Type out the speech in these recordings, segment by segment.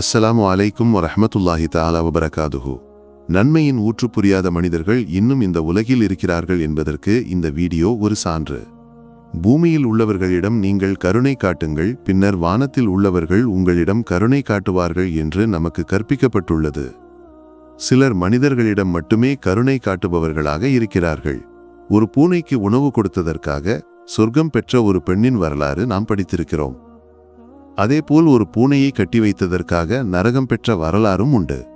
அஸ்ஸலாமு அலைக்கும் வரஹ்மத்துல்லாஹி தாலா வபரகாதுஹு. நன்மையின் ஊற்று புரியாத மனிதர்கள் இன்னும் இந்த உலகில் இருக்கிறார்கள் என்பதற்கு இந்த வீடியோ ஒரு சான்று. பூமியில் உள்ளவர்களிடம் நீங்கள் கருணை காட்டுங்கள் பின்னர் வானத்தில் உள்ளவர்கள் உங்களிடம் கருணை காட்டுவார்கள் என்று நமக்கு கற்பிக்கப்பட்டுள்ளது. சிலர் மனிதர்களிடம் மட்டுமே கருணை காட்டுபவர்களாக இருக்கிறார்கள். ஒரு பூனைக்கு உணவு கொடுத்ததற்காக சொர்க்கம் பெற்ற ஒரு பெண்ணின் வரலாறு நாம் படித்திருக்கிறோம். அதேபோல் ஒரு பூனையை கட்டி வைத்ததற்காக நரகம் பெற்ற வரலாறும் உண்டு.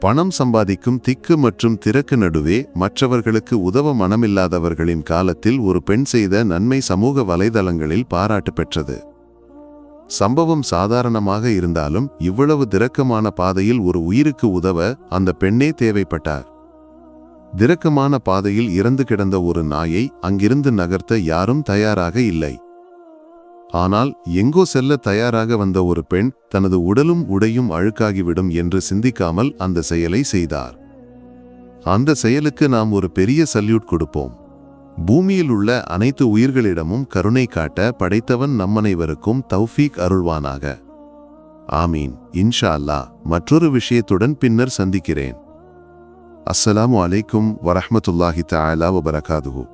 பணம் சம்பாதிக்கும் திக்கு மற்றும் திறக்கு நடுவே மற்றவர்களுக்கு உதவ மனமில்லாதவர்களின் காலத்தில் ஒரு பெண் செய்த நன்மை சமூக வலைதளங்களில் பாராட்டு பெற்றது. சம்பவம் சாதாரணமாக இருந்தாலும் இவ்வளவு திரக்கமான பாதையில் ஒரு உயிருக்கு உதவ அந்த பெண்ணே தேவைப்பட்டார். திரக்கமான பாதையில் இறந்து கிடந்த ஒரு நாயை அங்கிருந்து நகர்த்த யாரும் தயாராக இல்லை. ஆனால் எங்கோ செல்ல தயாராக வந்த ஒரு பெண் தனது உடலும் உடையும் அழுக்காகிவிடும் என்று சிந்திக்காமல் அந்த செயலை செய்தார். அந்த செயலுக்கு நாம் ஒரு பெரிய சல்யூட் கொடுப்போம். பூமியில் உள்ள அனைத்து உயிர்களிடமும் கருணை காட்ட படைத்தவன் நம்மனைவருக்கும் தௌஃபீக் அருள்வானாக. ஆமீன். இன்ஷா அல்லாஹ் மற்றொரு விஷயத்துடன் பின்னர் சந்திக்கிறேன். அஸ்ஸலாமு அலைக்கும் வரஹ்மத்துல்லாஹி தஆலா வபரகாதுஹு.